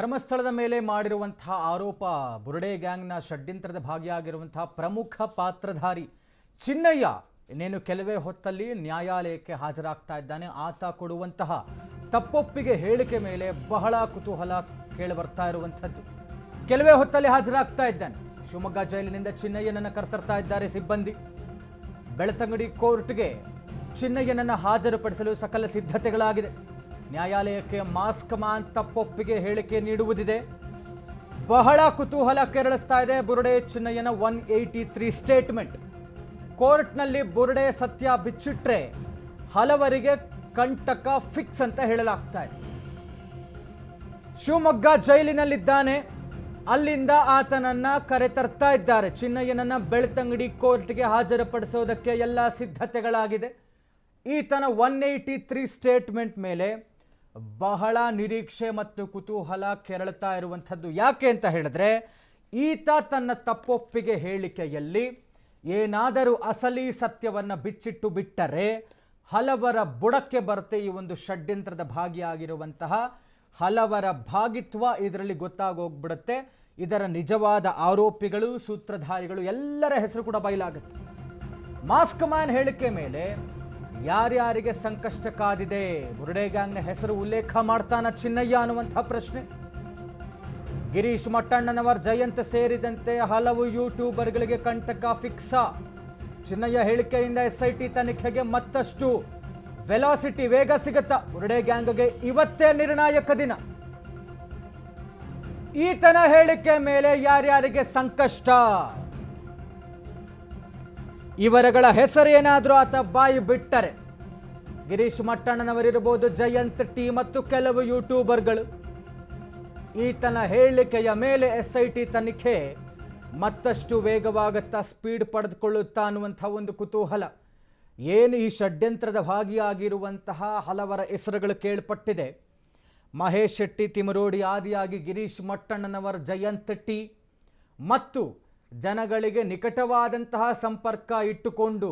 ಧರ್ಮಸ್ಥಳದ ಮೇಲೆ ಮಾಡಿರುವಂತಹ ಆರೋಪ, ಬುರುಡೆ ಗ್ಯಾಂಗ್ನ ಷಡ್ಯಂತ್ರದ ಭಾಗಿಯಾಗಿರುವಂತಹ ಪ್ರಮುಖ ಪಾತ್ರಧಾರಿ ಚಿನ್ನಯ್ಯ ಇನ್ನೇನು ಕೆಲವೇ ಹೊತ್ತಲ್ಲಿ ನ್ಯಾಯಾಲಯಕ್ಕೆ ಹಾಜರಾಗ್ತಾ ಇದ್ದಾನೆ. ಆತ ಕೊಡುವಂತಹ ತಪ್ಪೊಪ್ಪಿಗೆ ಹೇಳಿಕೆ ಮೇಲೆ ಬಹಳ ಕುತೂಹಲ ಕೇಳಿಬರ್ತಾ ಇರುವಂಥದ್ದು. ಕೆಲವೇ ಹೊತ್ತಲ್ಲಿ ಹಾಜರಾಗ್ತಾ ಇದ್ದಾನೆ. ಶಿವಮೊಗ್ಗ ಜೈಲಿನಿಂದ ಚಿನ್ನಯ್ಯನನ್ನು ಕರ್ತರ್ತಾ ಇದ್ದಾರೆ ಸಿಬ್ಬಂದಿ. ಬೆಳತಂಗಡಿ ಕೋರ್ಟ್ಗೆ ಚಿನ್ನಯ್ಯನನ್ನು ಹಾಜರುಪಡಿಸಲು ಸಕಲ ಸಿದ್ಧತೆಗಳಾಗಿದೆ ನ್ಯಾಯಾಲಯಕ್ಕೆ ಮಾಸ್ಕ್ ಮಾನ್ ತಪ್ಪೊಪ್ಪಿಗೆ ಹೇಳಿಕೆ ನೀಡುವುದಿದೆ. ಬಹಳ ಕುತೂಹಲ ಕೆರಳಿಸ್ತಾ ಇದೆ ಬುರುಡೆ ಚಿನ್ನಯ್ಯನ ಒನ್ ಏಯ್ಟಿ ತ್ರೀ ಸ್ಟೇಟ್ಮೆಂಟ್. ಕೋರ್ಟ್ನಲ್ಲಿ ಬುರುಡೆ ಸತ್ಯ ಬಿಚ್ಚಿಟ್ರೆ ಹಲವರಿಗೆ ಕಂಟಕ ಫಿಕ್ಸ್ ಅಂತ ಹೇಳಲಾಗ್ತಾ ಇದೆ. ಶಿವಮೊಗ್ಗ ಜೈಲಿನಲ್ಲಿದ್ದಾನೆ. ಅಲ್ಲಿಂದ ಆತನನ್ನ ಕರೆತರ್ತಾ ಇದ್ದಾರೆ. ಚಿನ್ನಯ್ಯನನ್ನ ಬೆಳ್ತಂಗಡಿ ಕೋರ್ಟ್ಗೆ ಹಾಜರುಪಡಿಸೋದಕ್ಕೆ ಎಲ್ಲ ಸಿದ್ಧತೆಗಳಾಗಿದೆ. ಈತನ ಒನ್ ಏಯ್ಟಿ ತ್ರೀ ಸ್ಟೇಟ್ಮೆಂಟ್ ಮೇಲೆ ಬಹಳ ನಿರೀಕ್ಷೆ ಮತ್ತು ಕುತೂಹಲ ಕೆರಳ್ತಾ ಇರುವಂಥದ್ದು ಯಾಕೆ ಅಂತ ಹೇಳಿದ್ರೆ, ಈತ ತನ್ನ ತಪ್ಪೊಪ್ಪಿಗೆ ಹೇಳಿಕೆಯಲ್ಲಿ ಏನಾದರೂ ಅಸಲಿ ಸತ್ಯವನ್ನು ಬಿಚ್ಚಿಟ್ಟು ಬಿಟ್ಟರೆ ಹಲವರ ಬುಡಕ್ಕೆ ಬರುತ್ತೆ ಈ ಒಂದು ಷಡ್ಯಂತ್ರದ ಭಾಗಿಯಾಗಿರುವಂತಹ ಹಲವರ ಭಾಗಿತ್ವ ಇದರಲ್ಲಿ ಗೊತ್ತಾಗೋಗ್ಬಿಡುತ್ತೆ. ಇದರ ನಿಜವಾದ ಆರೋಪಿಗಳು, ಸೂತ್ರಧಾರಿಗಳು ಎಲ್ಲರ ಹೆಸರು ಕೂಡ ಬಯಲಾಗುತ್ತೆ. ಮಾಸ್ಕ್ ಮ್ಯಾನ್ ಹೇಳಿಕೆ ಮೇಲೆ ಯಾರ್ಯಾರಿಗೆ ಸಂಕಷ್ಟ ಕಾದಿದೆ? ಬುರುಡೆ ಗ್ಯಾಂಗ್ನ ಹೆಸರು ಉಲ್ಲೇಖ ಮಾಡ್ತಾನ ಚಿನ್ನಯ್ಯ ಅನ್ನುವಂಥ ಪ್ರಶ್ನೆ. ಗಿರೀಶ್ ಮಟ್ಟಣ್ಣನವರ್ ಜಯಂತ್ ಸೇರಿದಂತೆ ಹಲವು ಯೂಟ್ಯೂಬರ್ಗಳಿಗೆ ಕಂಟಕ ಫಿಕ್ಸ. ಚಿನ್ನಯ್ಯ ಹೇಳಿಕೆಯಿಂದ ಎಸ್ ಐ ಟಿ ತನಿಖೆಗೆ ಮತ್ತಷ್ಟು ವೆಲಾಸಿಟಿ ವೇಗ ಸಿಗುತ್ತಾ? ಬುರುಡೆ ಗ್ಯಾಂಗ್ಗೆ ಇವತ್ತೇ ನಿರ್ಣಾಯಕ ದಿನ. ಈತನ ಹೇಳಿಕೆ ಮೇಲೆ ಯಾರ್ಯಾರಿಗೆ ಸಂಕಷ್ಟ? ಇವರಗಳ ಹೆಸರೇನಾದರೂ ಆತ ಬಾಯಿ ಬಿಟ್ಟರೆ. ಗಿರೀಶ್ ಮಟ್ಟಣ್ಣನವರಿರ್ಬೋದು, ಜಯಂತ್ ಟಿ ಮತ್ತು ಕೆಲವು ಯೂಟ್ಯೂಬರ್ಗಳು. ಈತನ ಹೇಳಿಕೆಯ ಮೇಲೆ ಎಸ್ ಐ ಟಿ ತನಿಖೆ ಮತ್ತಷ್ಟು ವೇಗವಾಗುತ್ತಾ ಸ್ಪೀಡ್ ಪಡೆದುಕೊಳ್ಳುತ್ತಾ ಅನ್ನುವಂಥ ಒಂದು ಕುತೂಹಲ. ಏನು ಈ ಷಡ್ಯಂತ್ರದ ಭಾಗಿಯಾಗಿರುವಂತಹ ಹಲವರ ಹೆಸರುಗಳು ಕೇಳ್ಪಟ್ಟಿದೆ. ಮಹೇಶ್ ಶೆಟ್ಟಿ, ತಿಮರೋಡಿ, ಆದಿಯಾಗಿ ಗಿರೀಶ್ ಮಟ್ಟಣ್ಣನವರ್, ಜಯಂತ್ ಟಿ ಮತ್ತು ಜನಗಳಿಗೆ ನಿಕಟವಾದಂತಹ ಸಂಪರ್ಕ ಇಟ್ಟುಕೊಂಡು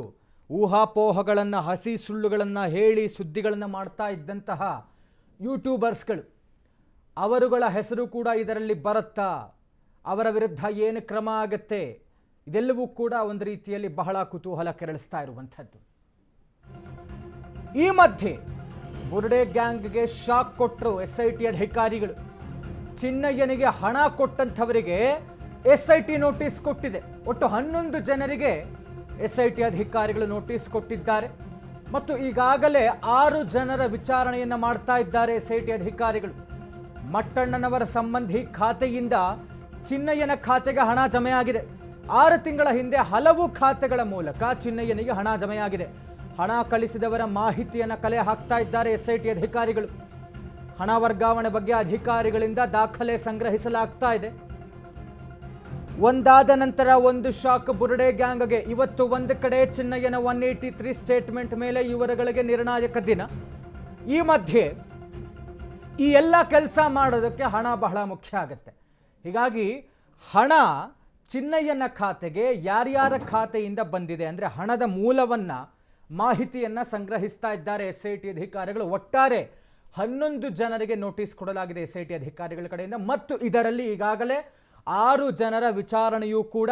ಊಹಾಪೋಹಗಳನ್ನು, ಹಸಿ ಸುಳ್ಳುಗಳನ್ನು ಹೇಳಿ ಸುದ್ದಿಗಳನ್ನು ಮಾಡ್ತಾ ಇದ್ದಂತಹ ಯೂಟ್ಯೂಬರ್ಸ್ಗಳು. ಅವರುಗಳ ಹೆಸರು ಕೂಡ ಇದರಲ್ಲಿ ಬರುತ್ತಾ? ಅವರ ವಿರುದ್ಧ ಏನು ಕ್ರಮ ಆಗತ್ತೆ? ಇದೆಲ್ಲವೂ ಕೂಡ ಒಂದು ರೀತಿಯಲ್ಲಿ ಬಹಳ ಕುತೂಹಲ ಕೆರಳಿಸ್ತಾ ಇರುವಂಥದ್ದು. ಈ ಮಧ್ಯೆ ಬುರುಡೆ ಗ್ಯಾಂಗ್ಗೆ ಶಾಕ್ ಕೊಟ್ಟರು ಎಸ್ ಐ ಟಿ ಅಧಿಕಾರಿಗಳು. ಚಿನ್ನಯ್ಯನಿಗೆ ಹಣ ಕೊಟ್ಟಂಥವರಿಗೆ ಎಸ್ ಐ ಟಿ ನೋಟಿಸ್ ಕೊಟ್ಟಿದೆ. ಒಟ್ಟು ಹನ್ನೊಂದು ಜನರಿಗೆ ಎಸ್ ಐ ಟಿ ಅಧಿಕಾರಿಗಳು ನೋಟಿಸ್ ಕೊಟ್ಟಿದ್ದಾರೆ. ಮತ್ತು ಈಗಾಗಲೇ ಆರು ಜನರ ವಿಚಾರಣೆಯನ್ನು ಮಾಡ್ತಾ ಇದ್ದಾರೆ ಎಸ್ ಐ ಟಿ ಅಧಿಕಾರಿಗಳು. ಮಟ್ಟಣ್ಣನವರ ಸಂಬಂಧಿ ಖಾತೆಯಿಂದ ಚಿನ್ನಯ್ಯನ ಖಾತೆಗೆ ಹಣ ಜಮೆಯಾಗಿದೆ. ಆರು ತಿಂಗಳ ಹಿಂದೆ ಹಲವು ಖಾತೆಗಳ ಮೂಲಕ ಚಿನ್ನಯ್ಯನಿಗೆ ಹಣ ಜಮೆಯಾಗಿದೆ. ಹಣ ಕಳಿಸಿದವರ ಮಾಹಿತಿಯನ್ನು ಕಲೆ ಹಾಕ್ತಾ ಇದ್ದಾರೆ ಎಸ್ ಐ ಟಿ ಅಧಿಕಾರಿಗಳು. ಹಣ ವರ್ಗಾವಣೆ ಬಗ್ಗೆ ಅಧಿಕಾರಿಗಳಿಂದ ದಾಖಲೆ ಸಂಗ್ರಹಿಸಲಾಗ್ತಾ ಇದೆ. ಒಂದಾದ ನಂತರ ಒಂದು ಶಾಕ್ ಬುರುಡೆ ಗ್ಯಾಂಗ್ಗೆ. ಇವತ್ತು ಒಂದು ಕಡೆ ಚಿನ್ನಯ್ಯನ ಒನ್ ಏಯ್ಟಿ ತ್ರೀ ಸ್ಟೇಟ್ಮೆಂಟ್ ಮೇಲೆ ಇವರುಗಳಿಗೆ ನಿರ್ಣಾಯಕ ದಿನ. ಈ ಮಧ್ಯೆ ಈ ಎಲ್ಲ ಕೆಲಸ ಮಾಡೋದಕ್ಕೆ ಹಣ ಬಹಳ ಮುಖ್ಯ ಆಗುತ್ತೆ. ಹೀಗಾಗಿ ಹಣ ಚಿನ್ನಯ್ಯನ ಖಾತೆಗೆ ಯಾರ್ಯಾರ ಖಾತೆಯಿಂದ ಬಂದಿದೆ ಅಂದರೆ ಹಣದ ಮೂಲವನ್ನು ಮಾಹಿತಿಯನ್ನು ಸಂಗ್ರಹಿಸ್ತಾ ಇದ್ದಾರೆ ಎಸ್ ಐ ಟಿ ಅಧಿಕಾರಿಗಳು. ಒಟ್ಟಾರೆ ಹನ್ನೊಂದು ಜನರಿಗೆ ನೋಟಿಸ್ ಕೊಡಲಾಗಿದೆ ಎಸ್ ಐ ಟಿ ಅಧಿಕಾರಿಗಳ ಕಡೆಯಿಂದ. ಮತ್ತು ಇದರಲ್ಲಿ ಈಗಾಗಲೇ ಆರು ಜನರ ವಿಚಾರಣೆಯೂ ಕೂಡ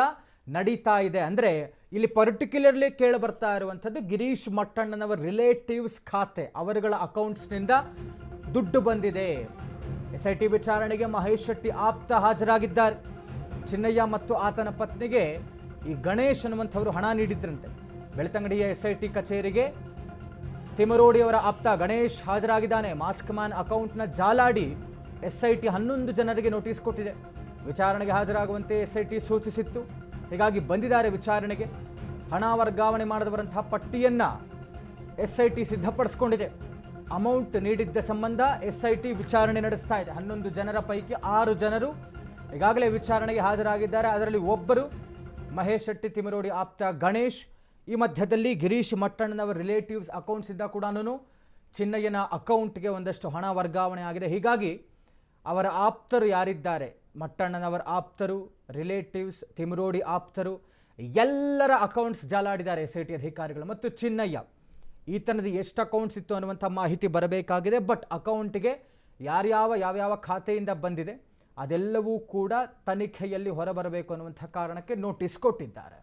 ನಡೀತಾ ಇದೆ. ಅಂದರೆ ಇಲ್ಲಿ ಪರ್ಟಿಕ್ಯುಲರ್ಲಿ ಕೇಳಿ ಬರ್ತಾ ಇರುವಂಥದ್ದು ಗಿರೀಶ್ ಮಟ್ಟಣ್ಣನವರ ರಿಲೇಟಿವ್ಸ್ ಖಾತೆ, ಅವರುಗಳ ಅಕೌಂಟ್ಸ್ನಿಂದ ದುಡ್ಡು ಬಂದಿದೆ. ಎಸ್ ಐ ಟಿ ವಿಚಾರಣೆಗೆ ಮಹೇಶ್ ಶೆಟ್ಟಿ ಆಪ್ತ ಹಾಜರಾಗಿದ್ದಾರೆ. ಚಿನ್ನಯ್ಯ ಮತ್ತು ಆತನ ಪತ್ನಿಗೆ ಈ ಗಣೇಶ್ ಅನ್ನುವಂಥವರು ಹಣ ನೀಡಿದ್ರಂತೆ. ಬೆಳ್ತಂಗಡಿಯ ಎಸ್ ಐ ಟಿ ಕಚೇರಿಗೆ ತಿಮರೋಡಿಯವರ ಆಪ್ತ ಗಣೇಶ್ ಹಾಜರಾಗಿದ್ದಾನೆ. ಮಾಸ್ಕ್ ಮ್ಯಾನ್ ಅಕೌಂಟ್ನ ಜಾಲಾಡಿ ಎಸ್ ಐ ಟಿ ಹನ್ನೊಂದು ಜನರಿಗೆ ನೋಟಿಸ್ ಕೊಟ್ಟಿದೆ. ವಿಚಾರಣೆಗೆ ಹಾಜರಾಗುವಂತೆ ಎಸ್ ಐ ಟಿ ಸೂಚಿಸಿತ್ತು. ಹೀಗಾಗಿ ಬಂದಿದ್ದಾರೆ ವಿಚಾರಣೆಗೆ. ಹಣ ವರ್ಗಾವಣೆ ಮಾಡಿದವರಂತಹ ಪಟ್ಟಿಯನ್ನು ಎಸ್ ಐ ಟಿ ಸಿದ್ಧಪಡಿಸ್ಕೊಂಡಿದೆ. ಅಮೌಂಟ್ ನೀಡಿದ್ದ ಸಂಬಂಧ ಎಸ್ ಐ ಟಿ ವಿಚಾರಣೆ ನಡೆಸ್ತಾ ಇದೆ. ಹನ್ನೊಂದು ಜನರ ಪೈಕಿ ಆರು ಜನರು ಈಗಾಗಲೇ ವಿಚಾರಣೆಗೆ ಹಾಜರಾಗಿದ್ದಾರೆ. ಅದರಲ್ಲಿ ಒಬ್ಬರು ಮಹೇಶ್ ಶೆಟ್ಟಿ ತಿಮರೋಡಿ ಆಪ್ತ ಗಣೇಶ್, ಈ ಮಧ್ಯದಲ್ಲಿ ಗಿರೀಶ್ ಮಟ್ಟಣ್ಣನವರ ರಿಲೇಟಿವ್ಸ್ ಅಕೌಂಟ್ಸಿಂದ ಕೂಡ ಚಿನ್ನಯ್ಯನ ಅಕೌಂಟ್ಗೆ ಒಂದಷ್ಟು ಹಣ ವರ್ಗಾವಣೆ ಆಗಿದೆ. ಹೀಗಾಗಿ ಅವರ ಆಪ್ತರು ಯಾರಿದ್ದಾರೆ? ಮಟ್ಟಣ್ಣನವರ ಆಪ್ತರು ರಿಲೇಟಿವ್ಸ್ ತಿಮರೋಡಿ ಆಪ್ತರು, ಎಲ್ಲರ ಅಕೌಂಟ್ಸ್ ಜಾಲಾಡಿದ್ದಾರೆ ಎಸ್ ಐ ಟಿ ಅಧಿಕಾರಿಗಳು ಮತ್ತು ಚಿನ್ನಯ್ಯ. ಈತನದು ಎಷ್ಟು ಅಕೌಂಟ್ಸ್ ಇತ್ತು ಅನ್ನುವಂಥ ಮಾಹಿತಿ ಬರಬೇಕಾಗಿದೆ ಬಟ್ ಅಕೌಂಟ್ಗೆ ಯಾರ್ಯಾವ, ಯಾವ್ಯಾವ ಖಾತೆಯಿಂದ ಬಂದಿದೆ ಅದೆಲ್ಲವೂ ಕೂಡ ತನಿಖೆಯಲ್ಲಿ ಹೊರಬರಬೇಕು ಅನ್ನುವಂಥ ಕಾರಣಕ್ಕೆ ನೋಟಿಸ್ ಕೊಟ್ಟಿದ್ದಾರೆ.